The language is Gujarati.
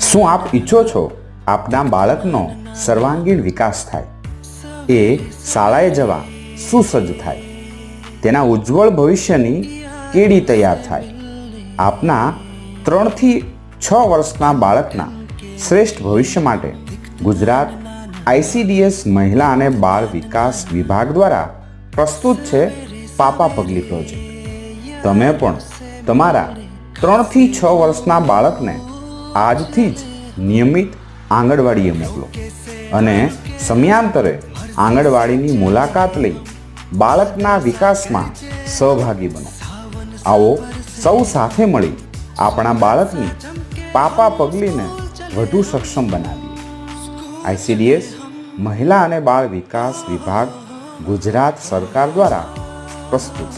શું આપ ઈચ્છો છો આપના બાળકનો સર્વાંગીણ વિકાસ થાય? એ શાળાએ જવા સુસજ્જ થાય. તેના ઉજ્જવળ ભવિષ્યની કેડી તૈયાર થાય. આપના ત્રણથી છ વર્ષના બાળકના શ્રેષ્ઠ ભવિષ્ય માટે ગુજરાત આઈસીડીએસ મહિલા અને બાળ વિકાસ વિભાગ દ્વારા પ્રસ્તુત છે પાપા પગલી પ્રોજેક્ટ. તમે પણ તમારા ત્રણથી છ વર્ષના બાળકને આજથી જ નિયમિત આંગણવાડીએ મોકલો. અને સમયાંતરે આંગણવાડીની મુલાકાત લઈ બાળકના વિકાસમાં સહભાગી બનો. આવો સૌ સાથે મળી આપણા બાળકની પાપા પગલીને વધુ સક્ષમ બનાવીએ. આઈસીડીએસ, મહિલા અને બાળ વિકાસ વિભાગ ગુજરાત સરકાર દ્વારા પ્રસ્તુત.